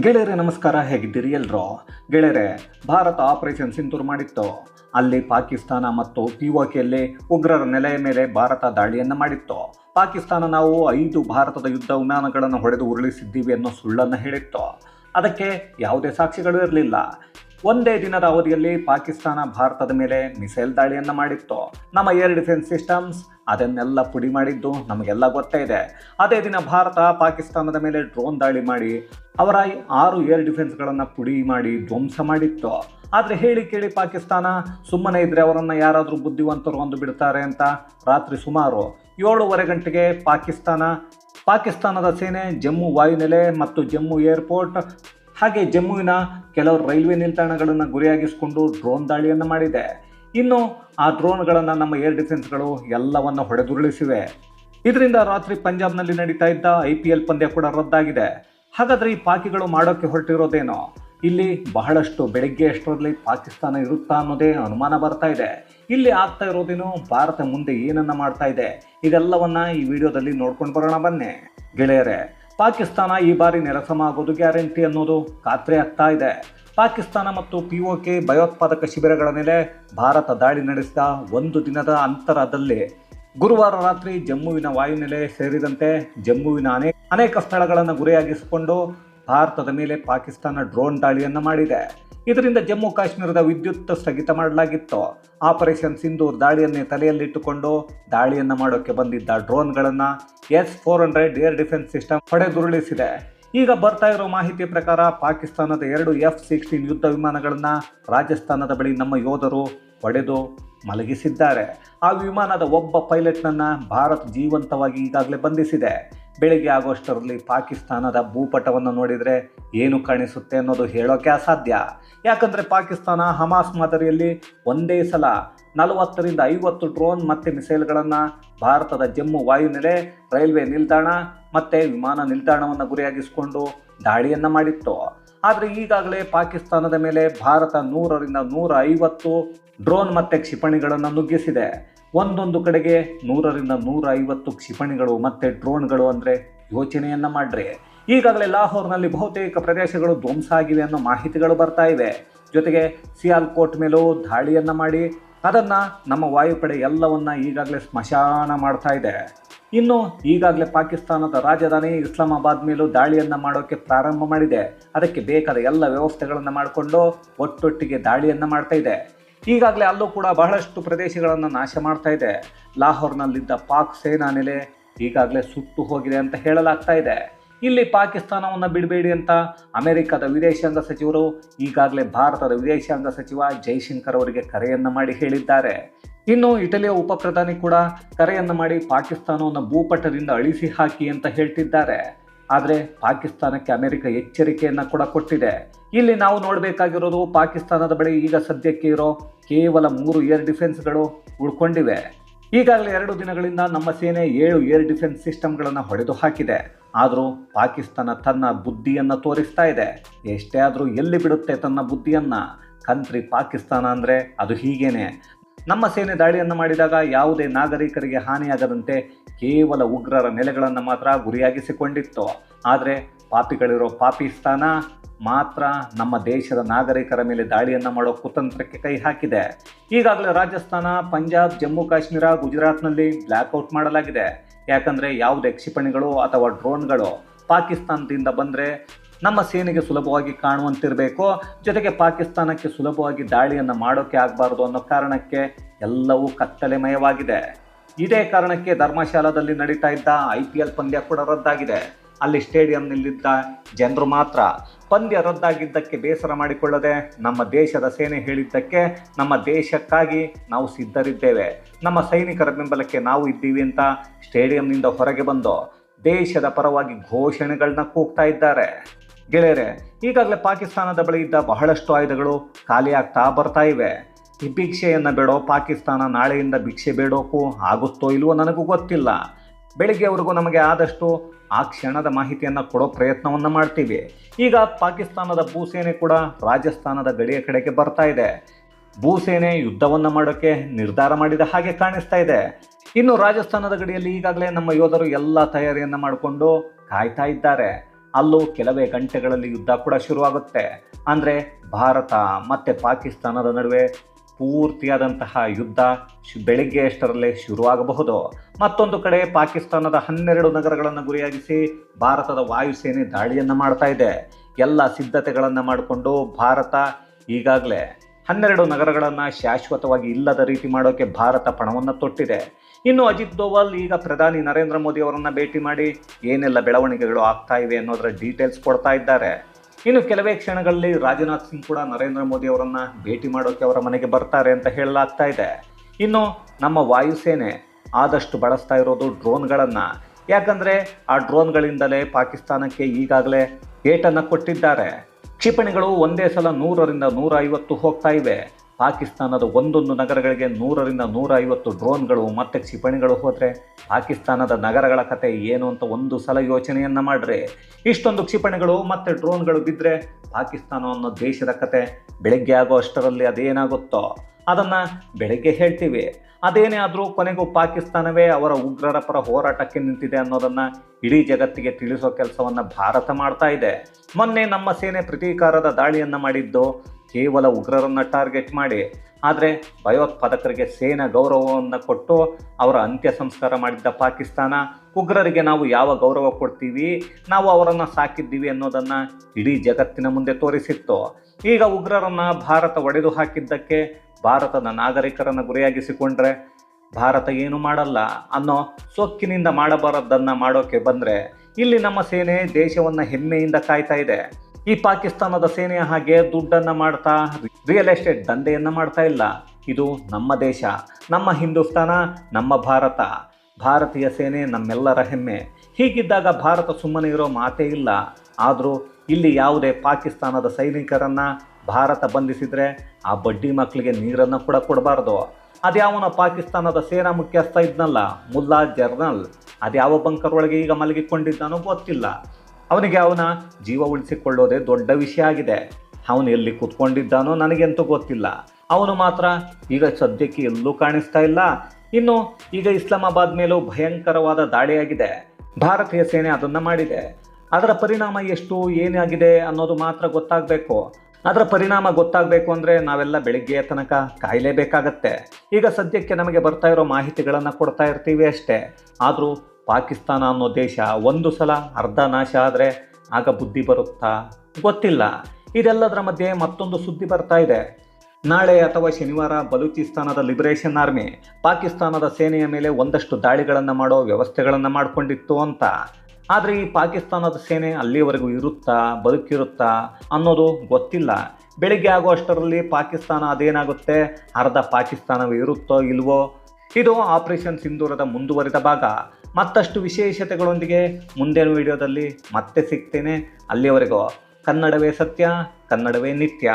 ಗೆಳೆಯರೆ, ನಮಸ್ಕಾರ. ಹೇಗಿದ್ದೀರಿ ಎಲ್ಲರೂ ಗೆಳೆಯರೆ, ಭಾರತ ಆಪರೇಷನ್ ಸಿಂಧೂರ್ ಮಾಡಿತ್ತು. ಅಲ್ಲಿ ಪಾಕಿಸ್ತಾನ ಮತ್ತು ಪಿಒಕೆಯಲ್ಲಿ ಉಗ್ರರ ನೆಲೆಯ ಮೇಲೆ ಭಾರತ ದಾಳಿಯನ್ನು ಮಾಡಿತ್ತು. ಪಾಕಿಸ್ತಾನ ನಾವು ಐದು ಭಾರತದ ಯುದ್ಧ ವಿಮಾನಗಳನ್ನು ಹೊಡೆದು ಉರುಳಿಸಿದ್ದೀವಿ ಅನ್ನೋ ಸುಳ್ಳನ್ನು ಹೇಳಿತ್ತು. ಅದಕ್ಕೆ ಯಾವುದೇ ಸಾಕ್ಷಿಗಳು ಇರಲಿಲ್ಲ. ಒಂದೇ ದಿನದ ಅವಧಿಯಲ್ಲಿ ಪಾಕಿಸ್ತಾನ ಭಾರತದ ಮೇಲೆ ಮಿಸೈಲ್ ದಾಳಿಯನ್ನು ಮಾಡಿತ್ತು. ನಮ್ಮ ಏರ್ ಡಿಫೆನ್ಸ್ ಸಿಸ್ಟಮ್ಸ್ ಅದನ್ನೆಲ್ಲ ಪುಡಿ ಮಾಡಿದ್ದು ನಮಗೆಲ್ಲ ಗೊತ್ತೇ ಇದೆ. ಅದೇ ದಿನ ಭಾರತ ಪಾಕಿಸ್ತಾನದ ಮೇಲೆ ಡ್ರೋನ್ ದಾಳಿ ಮಾಡಿ ಅವರ ಆರು ಏರ್ ಡಿಫೆನ್ಸ್ಗಳನ್ನು ಪುಡಿ ಮಾಡಿ ಧ್ವಂಸ ಮಾಡಿತ್ತು. ಆದರೆ ಹೇಳಿ ಕೇಳಿ ಪಾಕಿಸ್ತಾನ, ಸುಮ್ಮನೆ ಇದ್ದರೆ ಅವರನ್ನು ಯಾರಾದರೂ ಬುದ್ಧಿವಂತರು ಒಂದು ಬಿಡ್ತಾರೆ ಅಂತ ರಾತ್ರಿ ಸುಮಾರು ಏಳೂವರೆ ಗಂಟೆಗೆ ಪಾಕಿಸ್ತಾನ, ಪಾಕಿಸ್ತಾನದ ಸೇನೆ ಜಮ್ಮು ವಾಯುನೆಲೆ ಮತ್ತು ಜಮ್ಮು ಏರ್ಪೋರ್ಟ್ ಹಾಗೆ ಜಮ್ಮುವಿನ ಕೆಲವು ರೈಲ್ವೆ ನಿಲ್ದಾಣಗಳನ್ನು ಗುರಿಯಾಗಿಸಿಕೊಂಡು ಡ್ರೋನ್ ದಾಳಿಯನ್ನು ಮಾಡಿದೆ. ಇನ್ನು ಆ ಡ್ರೋನ್ಗಳನ್ನು ನಮ್ಮ ಏರ್ ಡಿಫೆನ್ಸ್ಗಳು ಎಲ್ಲವನ್ನು ಹೊಡೆದುರುಳಿಸಿವೆ. ಇದರಿಂದ ರಾತ್ರಿ ಪಂಜಾಬ್ನಲ್ಲಿ ನಡೀತಾ ಇದ್ದ ಐ ಪಿ ಎಲ್ ಪಂದ್ಯ ಕೂಡ ರದ್ದಾಗಿದೆ. ಹಾಗಾದರೆ ಈ ಪಾಕಿಗಳು ಮಾಡೋಕ್ಕೆ ಹೊರಟಿರೋದೇನೋ? ಇಲ್ಲಿ ಬಹಳಷ್ಟು ಬೆಳಗ್ಗೆ ಅಷ್ಟರಲ್ಲಿ ಪಾಕಿಸ್ತಾನ ಇರುತ್ತಾ ಅನ್ನೋದೇ ಅನುಮಾನ ಬರ್ತಾ ಇದೆ. ಇಲ್ಲಿ ಆಗ್ತಾ ಇರೋದೇನು ಭಾರತ ಮುಂದೆ ಏನನ್ನು ಮಾಡ್ತಾ ಇದೆ? ಇದೆಲ್ಲವನ್ನ ಈ ವಿಡಿಯೋದಲ್ಲಿ ನೋಡ್ಕೊಂಡು ಬರೋಣ ಬನ್ನಿ. ಗೆಳೆಯರೆ ಪಾಕಿಸ್ತಾನ ಈ ಬಾರಿ ನೆಲಸಮ ಆಗೋದು ಗ್ಯಾರಂಟಿ ಅನ್ನೋದು ಖಾತ್ರಿ ಆಗ್ತಾ ಇದೆ. ಪಾಕಿಸ್ತಾನ ಮತ್ತು ಪಿಒಕೆ ಭಯೋತ್ಪಾದಕ ಶಿಬಿರಗಳ ಮೇಲೆ ಭಾರತ ದಾಳಿ ನಡೆಸಿದ ಒಂದು ದಿನದ ಅಂತರದಲ್ಲಿ ಗುರುವಾರ ರಾತ್ರಿ ಜಮ್ಮುವಿನ ವಾಯುನೆಲೆ ಸೇರಿದಂತೆ ಜಮ್ಮುವಿನ ಅನೇಕ ಅನೇಕ ಸ್ಥಳಗಳನ್ನು ಗುರಿಯಾಗಿಸಿಕೊಂಡು ಭಾರತದ ಮೇಲೆ ಪಾಕಿಸ್ತಾನ ಡ್ರೋನ್ ದಾಳಿಯನ್ನು ಮಾಡಿದೆ. ಇದರಿಂದ ಜಮ್ಮು ಕಾಶ್ಮೀರದ ವಿದ್ಯುತ್ ಸ್ಥಗಿತ ಮಾಡಲಾಗಿತ್ತು. ಆಪರೇಷನ್ ಸಿಂಧೂರ್ ದಾಳಿಯನ್ನೇ ತಲೆಯಲ್ಲಿಟ್ಟುಕೊಂಡು ದಾಳಿಯನ್ನು ಮಾಡೋಕ್ಕೆ ಬಂದಿದ್ದ ಡ್ರೋನ್ಗಳನ್ನು S four hundred air defence system ಹೊಡೆದುರುಳಿಸಿದೆ. ಈಗ ಬರ್ತಾ ಇರೋ ಮಾಹಿತಿ ಪ್ರಕಾರ ಪಾಕಿಸ್ತಾನದ ಎರಡು ಎಫ್ ಸಿಕ್ಸ್ಟೀನ್ ಯುದ್ಧ ವಿಮಾನಗಳನ್ನು ರಾಜಸ್ಥಾನದ ಬಳಿ ನಮ್ಮ ಯೋಧರು ಹೊಡೆದು ಮಲಗಿಸಿದ್ದಾರೆ. ಆ ವಿಮಾನದ ಒಬ್ಬ ಪೈಲಟ್ನನ್ನು ಭಾರತ ಜೀವಂತವಾಗಿ ಈಗಾಗಲೇ ಬಂಧಿಸಿದೆ. ಬೆಳಿಗ್ಗೆ ಆಗೋಷ್ಟರಲ್ಲಿ ಪಾಕಿಸ್ತಾನದ ಭೂಪಟವನ್ನು ನೋಡಿದರೆ ಏನು ಕಾಣಿಸುತ್ತೆ ಅನ್ನೋದು ಹೇಳೋಕೆ ಅಸಾಧ್ಯ. ಯಾಕಂದರೆ ಪಾಕಿಸ್ತಾನ ಹಮಾಸ್ ಮಾದರಿಯಲ್ಲಿ ಒಂದೇ ಸಲ ನಲವತ್ತರಿಂದ ಐವತ್ತು ಡ್ರೋನ್ ಮತ್ತು ಮಿಸೈಲ್ಗಳನ್ನು ಭಾರತದ ಜಮ್ಮು ವಾಯುನೆಲೆ, ರೈಲ್ವೆ ನಿಲ್ದಾಣ ಮತ್ತು ವಿಮಾನ ನಿಲ್ದಾಣವನ್ನು ಗುರಿಯಾಗಿಸಿಕೊಂಡು ದಾಳಿಯನ್ನು ಮಾಡಿತ್ತು. ಆದರೆ ಈಗಾಗಲೇ ಪಾಕಿಸ್ತಾನದ ಮೇಲೆ ಭಾರತ ನೂರರಿಂದ ನೂರ ಐವತ್ತು ಡ್ರೋನ್ ಮತ್ತು ಕ್ಷಿಪಣಿಗಳನ್ನು ನುಗ್ಗಿಸಿದೆ. ಒಂದೊಂದು ಕಡೆಗೆ ನೂರರಿಂದ ನೂರ ಐವತ್ತು ಕ್ಷಿಪಣಿಗಳು ಮತ್ತು ಡ್ರೋನ್ಗಳು ಅಂದರೆ ಯೋಚನೆಯನ್ನು ಮಾಡ್ರಿ. ಈಗಾಗಲೇ ಲಾಹೋರ್ನಲ್ಲಿ ಬಹುತೇಕ ಪ್ರದೇಶಗಳು ಧ್ವಂಸ ಆಗಿವೆ ಅನ್ನೋ ಮಾಹಿತಿಗಳು ಬರ್ತಾ ಇವೆ. ಜೊತೆಗೆ ಸಿಯಾಲ್ಕೋಟ್ ಮೇಲೂ ದಾಳಿಯನ್ನು ಮಾಡಿ, ಅದನ್ನು ನಮ್ಮ ವಾಯುಪಡೆ ಎಲ್ಲವನ್ನ ಈಗಾಗಲೇ ಸ್ಮಶಾನ ಮಾಡ್ತಾ ಇದೆ. ಇನ್ನು ಈಗಾಗಲೇ ಪಾಕಿಸ್ತಾನದ ರಾಜಧಾನಿ ಇಸ್ಲಾಮಾಬಾದ್ ಮೇಲೂ ದಾಳಿಯನ್ನು ಮಾಡೋಕ್ಕೆ ಪ್ರಾರಂಭ ಮಾಡಿದೆ. ಅದಕ್ಕೆ ಬೇಕಾದ ಎಲ್ಲ ವ್ಯವಸ್ಥೆಗಳನ್ನು ಮಾಡಿಕೊಂಡು ಒಟ್ಟೊಟ್ಟಿಗೆ ದಾಳಿಯನ್ನು ಮಾಡ್ತಾ ಇದೆ. ಈಗಾಗಲೇ ಅಲ್ಲೂ ಕೂಡ ಬಹಳಷ್ಟು ಪ್ರದೇಶಗಳನ್ನು ನಾಶ ಮಾಡ್ತಾ ಇದೆ. ಲಾಹೋರ್ನಲ್ಲಿದ್ದ ಪಾಕ್ ಸೇನಾ ನೆಲೆ ಈಗಾಗಲೇ ಸುಟ್ಟು ಹೋಗಿದೆ ಅಂತ ಹೇಳಲಾಗ್ತಾ ಇದೆ. ಇಲ್ಲಿ ಪಾಕಿಸ್ತಾನವನ್ನು ಬಿಡಬೇಡಿ ಅಂತ ಅಮೆರಿಕದ ವಿದೇಶಾಂಗ ಸಚಿವರು ಈಗಾಗಲೇ ಭಾರತದ ವಿದೇಶಾಂಗ ಸಚಿವ ಜೈಶಂಕರ್ ಅವರಿಗೆ ಕರೆಯನ್ನು ಮಾಡಿ ಹೇಳಿದ್ದಾರೆ. ಇನ್ನು ಇಟಲಿಯ ಉಪ ಪ್ರಧಾನಿ ಕೂಡ ಕರೆಯನ್ನು ಮಾಡಿ ಪಾಕಿಸ್ತಾನವನ್ನು ಭೂಪಟದಿಂದ ಅಳಿಸಿ ಹಾಕಿ ಅಂತ ಹೇಳ್ತಿದ್ದಾರೆ. ಆದರೆ ಪಾಕಿಸ್ತಾನಕ್ಕೆ ಅಮೆರಿಕ ಎಚ್ಚರಿಕೆಯನ್ನು ಕೂಡ ಕೊಟ್ಟಿದೆ. ಇಲ್ಲಿ ನಾವು ನೋಡಬೇಕಾಗಿರೋದು ಪಾಕಿಸ್ತಾನದ ಬಳಿ ಈಗ ಸದ್ಯಕ್ಕೆ ಇರೋ ಕೇವಲ ಮೂರು ಏರ್ ಡಿಫೆನ್ಸ್ಗಳು ಉಳ್ಕೊಂಡಿವೆ. ಈಗಾಗಲೇ ಎರಡು ದಿನಗಳಿಂದ ನಮ್ಮ ಸೇನೆ ಏಳು ಏರ್ ಡಿಫೆನ್ಸ್ ಸಿಸ್ಟಮ್ಗಳನ್ನು ಹೊಡೆದು ಹಾಕಿದೆ. ಆದರೂ ಪಾಕಿಸ್ತಾನ ತನ್ನ ಬುದ್ಧಿಯನ್ನು ತೋರಿಸ್ತಾ ಇದೆ. ಎಷ್ಟೇ ಆದರೂ ಎಲ್ಲಿ ಬಿಡುತ್ತೆ ತನ್ನ ಬುದ್ಧಿಯನ್ನು? ಕಂತ್ರಿ ಪಾಕಿಸ್ತಾನ ಅಂದರೆ ಅದು ಹೀಗೇನೆ. ನಮ್ಮ ಸೇನೆ ದಾಳಿಯನ್ನು ಮಾಡಿದಾಗ ಯಾವುದೇ ನಾಗರಿಕರಿಗೆ ಹಾನಿಯಾಗದಂತೆ ಕೇವಲ ಉಗ್ರರ ನೆಲೆಗಳನ್ನು ಮಾತ್ರ ಗುರಿಯಾಗಿಸಿಕೊಂಡಿತ್ತು. ಆದರೆ ಪಾಪಿಗಳಿರೋ ಪಾಕಿಸ್ತಾನ ಮಾತ್ರ ನಮ್ಮ ದೇಶದ ನಾಗರಿಕರ ಮೇಲೆ ದಾಳಿಯನ್ನು ಮಾಡೋ ಕುತಂತ್ರಕ್ಕೆ ಕೈ ಹಾಕಿದೆ. ಈಗಾಗಲೇ ರಾಜಸ್ಥಾನ, ಪಂಜಾಬ್, ಜಮ್ಮು, ಕಾಶ್ಮೀರ, ಗುಜರಾತ್ನಲ್ಲಿ ಬ್ಲ್ಯಾಕ್ಔಟ್ ಮಾಡಲಾಗಿದೆ. ಯಾಕಂದರೆ ಯಾವುದೇ ಕ್ಷಿಪಣಿಗಳು ಅಥವಾ ಡ್ರೋನ್ಗಳು ಪಾಕಿಸ್ತಾನದಿಂದ ಬಂದರೆ ನಮ್ಮ ಸೇನೆಗೆ ಸುಲಭವಾಗಿ ಕಾಣುವಂತಿರಬೇಕು. ಜೊತೆಗೆ ಪಾಕಿಸ್ತಾನಕ್ಕೆ ಸುಲಭವಾಗಿ ದಾಳಿಯನ್ನು ಮಾಡೋಕ್ಕೆ ಆಗಬಾರ್ದು ಅನ್ನೋ ಕಾರಣಕ್ಕೆ ಎಲ್ಲವೂ ಕತ್ತಲೆಮಯವಾಗಿದೆ. ಇದೇ ಕಾರಣಕ್ಕೆ ಧರ್ಮಶಾಲಾದಲ್ಲಿ ನಡೀತಾ ಇದ್ದ ಐ ಪಿ ಎಲ್ ಪಂದ್ಯ ಕೂಡ ರದ್ದಾಗಿದೆ. ಅಲ್ಲಿ ಸ್ಟೇಡಿಯಂನಲ್ಲಿದ್ದ ಜನರು ಮಾತ್ರ ಪಂದ್ಯ ರದ್ದಾಗಿದ್ದಕ್ಕೆ ಬೇಸರ ಮಾಡಿಕೊಳ್ಳದೆ ನಮ್ಮ ದೇಶದ ಸೇನೆ ಹೇಳಿದ್ದಕ್ಕೆ ನಮ್ಮ ದೇಶಕ್ಕಾಗಿ ನಾವು ಸಿದ್ಧರಿದ್ದೇವೆ. ನಮ್ಮ ಸೈನಿಕರ ಬೆಂಬಲಕ್ಕೆ ನಾವು ಇದ್ದೀವಿ ಅಂತ ಸ್ಟೇಡಿಯಂನಿಂದ ಹೊರಗೆ ಬಂದು ದೇಶದ ಪರವಾಗಿ ಘೋಷಣೆಗಳನ್ನ ಕೂಗ್ತಾ ಇದ್ದಾರೆ. ಗೆಳೆಯರೆ, ಈಗಾಗಲೇ ಪಾಕಿಸ್ತಾನದ ಬಳಿ ಇದ್ದ ಬಹಳಷ್ಟು ಆಯುಧಗಳು ಖಾಲಿಯಾಗ್ತಾ ಬರ್ತಾ ಇವೆ. ಈ ಭಿಕ್ಷೆಯನ್ನು ಬೇಡೋ, ಪಾಕಿಸ್ತಾನ ನಾಳೆಯಿಂದ ಭಿಕ್ಷೆ ಬೇಡೋಕ್ಕೂ ಆಗುತ್ತೋ ಇಲ್ವೋ ನನಗೂ ಗೊತ್ತಿಲ್ಲ. ಬೆಳಿಗ್ಗೆವರೆಗೂ ನಮಗೆ ಆದಷ್ಟು ಆ ಕ್ಷಣದ ಮಾಹಿತಿಯನ್ನು ಕೊಡೋ ಪ್ರಯತ್ನವನ್ನು ಮಾಡ್ತೀವಿ. ಈಗ ಪಾಕಿಸ್ತಾನದ ಭೂಸೇನೆ ಕೂಡ ರಾಜಸ್ಥಾನದ ಗಡಿಯ ಕಡೆಗೆ ಬರ್ತಾ ಇದೆ. ಭೂಸೇನೆ ಯುದ್ಧವನ್ನು ಮಾಡೋಕ್ಕೆ ನಿರ್ಧಾರ ಮಾಡಿದ ಹಾಗೆ ಕಾಣಿಸ್ತಾ ಇದೆ. ಇನ್ನು ರಾಜಸ್ಥಾನದ ಗಡಿಯಲ್ಲಿ ಈಗಾಗಲೇ ನಮ್ಮ ಯೋಧರು ಎಲ್ಲ ತಯಾರಿಯನ್ನು ಮಾಡಿಕೊಂಡು ಕಾಯ್ತಾ ಇದ್ದಾರೆ. ಅಲ್ಲೂ ಕೆಲವೇ ಗಂಟೆಗಳಲ್ಲಿ ಯುದ್ಧ ಕೂಡ ಶುರುವಾಗುತ್ತೆ. ಅಂದರೆ ಭಾರತ ಮತ್ತು ಪಾಕಿಸ್ತಾನದ ನಡುವೆ ಪೂರ್ತಿಯಾದಂತಹ ಯುದ್ಧ ಬೆಳಿಗ್ಗೆ ಅಷ್ಟರಲ್ಲೇ ಶುರುವಾಗಬಹುದು, ಮತ್ತೊಂದು ಕಡೆ ಪಾಕಿಸ್ತಾನದ ಹನ್ನೆರಡು ನಗರಗಳನ್ನು ಗುರಿಯಾಗಿಸಿ ಭಾರತದ ವಾಯುಸೇನೆ ದಾಳಿಯನ್ನು ಮಾಡ್ತಾ ಇದೆ. ಎಲ್ಲ ಸಿದ್ಧತೆಗಳನ್ನು ಮಾಡಿಕೊಂಡು ಭಾರತ ಈಗಾಗಲೇ ಹನ್ನೆರಡು ನಗರಗಳನ್ನು ಶಾಶ್ವತವಾಗಿ ಇಲ್ಲದ ರೀತಿ ಮಾಡೋಕ್ಕೆ ಭಾರತ ಪಣವನ್ನು ತೊಟ್ಟಿದೆ. ಇನ್ನು ಅಜಿತ್ ದೋವಲ್, ಈಗ ಪ್ರಧಾನಿ ನರೇಂದ್ರ ಮೋದಿ ಅವರನ್ನು ಭೇಟಿ ಮಾಡಿ ಏನೆಲ್ಲ ಬೆಳವಣಿಗೆಗಳು ಆಗ್ತಾ ಇವೆ ಅನ್ನೋದರ ಡೀಟೇಲ್ಸ್ ಕೊಡ್ತಾ ಇದ್ದಾರೆ. ಇನ್ನು ಕೆಲವೇ ಕ್ಷಣಗಳಲ್ಲಿ ರಾಜನಾಥ್ ಸಿಂಗ್ ಕೂಡ ನರೇಂದ್ರ ಮೋದಿ ಅವರನ್ನ ಭೇಟಿ ಮಾಡೋಕೆ ಅವರ ಮನೆಗೆ ಬರ್ತಾರೆ ಅಂತ ಹೇಳಲಾಗ್ತಾ ಇದೆ. ಇನ್ನು ನಮ್ಮ ವಾಯುಸೇನೆ ಆದಷ್ಟು ಬಳಸ್ತಾ ಇರೋದು ಡ್ರೋನ್ಗಳನ್ನು. ಯಾಕಂದರೆ ಆ ಡ್ರೋನ್ಗಳಿಂದಲೇ ಪಾಕಿಸ್ತಾನಕ್ಕೆ ಈಗಾಗಲೇ ಏಟನ್ನು ಕೊಟ್ಟಿದ್ದಾರೆ. ಕ್ಷಿಪಣಿಗಳು ಒಂದೇ ಸಲ ನೂರರಿಂದ ನೂರ ಐವತ್ತು ಹೋಗ್ತಾ ಇವೆ. ಪಾಕಿಸ್ತಾನದ ಒಂದೊಂದು ನಗರಗಳಿಗೆ ನೂರರಿಂದ ನೂರ ಐವತ್ತು ಡ್ರೋನ್ಗಳು ಮತ್ತು ಕ್ಷಿಪಣಿಗಳು ಹೋದರೆ ಪಾಕಿಸ್ತಾನದ ನಗರಗಳ ಕತೆ ಏನು ಅಂತ ಒಂದು ಸಲ ಯೋಚನೆಯನ್ನು ಮಾಡ್ರೆ. ಇಷ್ಟೊಂದು ಕ್ಷಿಪಣಿಗಳು ಮತ್ತು ಡ್ರೋನ್ಗಳು ಬಿದ್ದರೆ ಪಾಕಿಸ್ತಾನ ಅನ್ನೋ ದೇಶದ ಕತೆ ಬೆಳಗ್ಗೆ ಆಗೋ ಅಷ್ಟರಲ್ಲಿ ಅದೇನಾಗುತ್ತೋ? ಅದನ್ನು ಬೆಳಗ್ಗೆ ಹೇಳ್ತೀವಿ. ಅದೇನೇ ಆದರೂ ಕೊನೆಗೂ ಪಾಕಿಸ್ತಾನವೇ ಅವರ ಉಗ್ರರ ಪರ ಹೋರಾಟಕ್ಕೆ ನಿಂತಿದೆ ಅನ್ನೋದನ್ನು ಇಡೀ ಜಗತ್ತಿಗೆ ತಿಳಿಸೋ ಕೆಲಸವನ್ನು ಭಾರತ ಮಾಡ್ತಾ ಇದೆ. ಮೊನ್ನೆ ನಮ್ಮ ಸೇನೆ ಪ್ರತೀಕಾರದ ದಾಳಿಯನ್ನು ಮಾಡಿದ್ದು ಕೇವಲ ಉಗ್ರರನ್ನು ಟಾರ್ಗೆಟ್ ಮಾಡಿ, ಆದರೆ ಭಯೋತ್ಪಾದಕರಿಗೆ ಸೇನಾ ಗೌರವವನ್ನು ಕೊಟ್ಟು ಅವರ ಅಂತ್ಯ ಸಂಸ್ಕಾರ ಮಾಡಿದ್ದ ಪಾಕಿಸ್ತಾನ, ಉಗ್ರರಿಗೆ ನಾವು ಯಾವ ಗೌರವ ಕೊಡ್ತೀವಿ, ನಾವು ಅವರನ್ನು ಸಾಕಿದ್ದೀವಿ ಅನ್ನೋದನ್ನು ಇಡೀ ಜಗತ್ತಿನ ಮುಂದೆ ತೋರಿಸಿತ್ತು. ಈಗ ಉಗ್ರರನ್ನು ಭಾರತ ಒಡೆದು ಹಾಕಿದ್ದಕ್ಕೆ ಭಾರತದ ನಾಗರಿಕರನ್ನು ಗುರಿಯಾಗಿಸಿಕೊಂಡ್ರೆ ಭಾರತ ಏನು ಮಾಡಲ್ಲ ಅನ್ನೋ ಸೊಕ್ಕಿನಿಂದ ಮಾಡಬಾರದ್ದನ್ನು ಮಾಡೋಕ್ಕೆ ಬಂದರೆ ಇಲ್ಲಿ ನಮ್ಮ ಸೇನೆ ದೇಶವನ್ನು ಹೆಮ್ಮೆಯಿಂದ ಕಾಯ್ತಾ ಇದೆ. ಈ ಪಾಕಿಸ್ತಾನದ ಸೇನೆಯ ಹಾಗೆ ದುಡ್ಡನ್ನು ಮಾಡ್ತಾ ರಿಯಲ್ ಎಸ್ಟೇಟ್ ದಂಧೆಯನ್ನು ಮಾಡ್ತಾ ಇಲ್ಲ. ಇದು ನಮ್ಮ ದೇಶ, ನಮ್ಮ ಹಿಂದೂಸ್ತಾನ, ನಮ್ಮ ಭಾರತ. ಭಾರತೀಯ ಸೇನೆ ನಮ್ಮೆಲ್ಲರ ಹೆಮ್ಮೆ. ಹೀಗಿದ್ದಾಗ ಭಾರತ ಸುಮ್ಮನೆ ಇರೋ ಮಾತೇ ಇಲ್ಲ. ಆದರೂ ಇಲ್ಲಿ ಯಾವುದೇ ಪಾಕಿಸ್ತಾನದ ಸೈನಿಕರನ್ನು ಭಾರತ ಬಂಧಿಸಿದರೆ ಆ ಬಡ್ಡಿ ಮಕ್ಕಳಿಗೆ ನೀರನ್ನು ಕೂಡ ಕೊಡಬಾರ್ದು. ಅದ್ಯಾವನ ಪಾಕಿಸ್ತಾನದ ಸೇನಾ ಮುಖ್ಯಸ್ಥ ಇದ್ನಲ್ಲ, ಮುಲ್ಲಾ ಜರ್ನಲ್. ಅದ್ಯಾವ ಬಂಕರ್ ಒಳಗೆ ಈಗ ಮಲಗಿಕೊಂಡಿದ್ದಾನೋ ಗೊತ್ತಿಲ್ಲ. ಅವನಿಗೆ ಅವನ ಜೀವ ಉಳಿಸಿಕೊಳ್ಳೋದೇ ದೊಡ್ಡ ವಿಷಯ ಆಗಿದೆ. ಅವನು ಎಲ್ಲಿ ಕೂತ್ಕೊಂಡಿದ್ದಾನೋ ನನಗೆಂತೂ ಗೊತ್ತಿಲ್ಲ. ಅವನು ಮಾತ್ರ ಈಗ ಸದ್ಯಕ್ಕೆ ಎಲ್ಲೂ ಕಾಣಿಸ್ತಾ ಇಲ್ಲ. ಇನ್ನು ಈಗ ಇಸ್ಲಾಮಾಬಾದ್ ಮೇಲೂ ಭಯಂಕರವಾದ ದಾಳಿಯಾಗಿದೆ. ಭಾರತೀಯ ಸೇನೆ ಅದನ್ನು ಮಾಡಿದೆ. ಅದರ ಪರಿಣಾಮ ಎಷ್ಟು, ಏನಾಗಿದೆ ಅನ್ನೋದು ಮಾತ್ರ ಗೊತ್ತಾಗಬೇಕು. ಅದರ ಪರಿಣಾಮ ಗೊತ್ತಾಗಬೇಕು ಅಂದರೆ ನಾವೆಲ್ಲ ಬೆಳಿಗ್ಗೆಯ ತನಕ ಕಾಯಲೇಬೇಕಾಗತ್ತೆ. ಈಗ ಸದ್ಯಕ್ಕೆ ನಮಗೆ ಬರ್ತಾ ಇರೋ ಮಾಹಿತಿಗಳನ್ನು ಕೊಡ್ತಾ ಇರ್ತೀವಿ ಅಷ್ಟೇ. ಆದರೂ ಪಾಕಿಸ್ತಾನ ಅನ್ನೋ ದೇಶ ಒಂದು ಸಲ ಅರ್ಧ ನಾಶ ಆದರೆ ಆಗ ಬುದ್ಧಿ ಬರುತ್ತಾ? ಗೊತ್ತಿಲ್ಲ. ಇದೆಲ್ಲದರ ಮಧ್ಯೆ ಮತ್ತೊಂದು ಸುದ್ದಿ ಬರ್ತಾ ಇದೆ. ನಾಳೆ ಅಥವಾ ಶನಿವಾರ ಬಲೂಚಿಸ್ತಾನದ ಲಿಬರೇಷನ್ ಆರ್ಮಿ ಪಾಕಿಸ್ತಾನದ ಸೇನೆಯ ಮೇಲೆ ಒಂದಷ್ಟು ದಾಳಿಗಳನ್ನು ಮಾಡೋ ವ್ಯವಸ್ಥೆಗಳನ್ನು ಮಾಡಿಕೊಂಡಿತ್ತು ಅಂತ. ಆದರೆ ಈ ಪಾಕಿಸ್ತಾನದ ಸೇನೆ ಅಲ್ಲಿಯವರೆಗೂ ಇರುತ್ತಾ? ಬದುಕಿರುತ್ತಾ? ಅನ್ನೋದು ಗೊತ್ತಿಲ್ಲ. ಬೆಳಿಗ್ಗೆ ಆಗೋ ಅಷ್ಟರಲ್ಲಿ ಪಾಕಿಸ್ತಾನ ಅದೇನಾಗುತ್ತೆ? ಅರ್ಧ ಪಾಕಿಸ್ತಾನವೇ ಇರುತ್ತೋ ಇಲ್ವೋ? ಇದು ಆಪರೇಷನ್ ಸಿಂಧೂರದ ಮುಂದುವರಿದ ಭಾಗ. ಮತ್ತಷ್ಟು ವಿಶೇಷತೆಗಳೊಂದಿಗೆ ಮುಂದಿನ ವಿಡಿಯೋದಲ್ಲಿ ಮತ್ತೆ ಸಿಗ್ತೇನೆ. ಅಲ್ಲಿಯವರೆಗೂ ಕನ್ನಡವೇ ಸತ್ಯ ಕನ್ನಡವೇ ನಿತ್ಯ.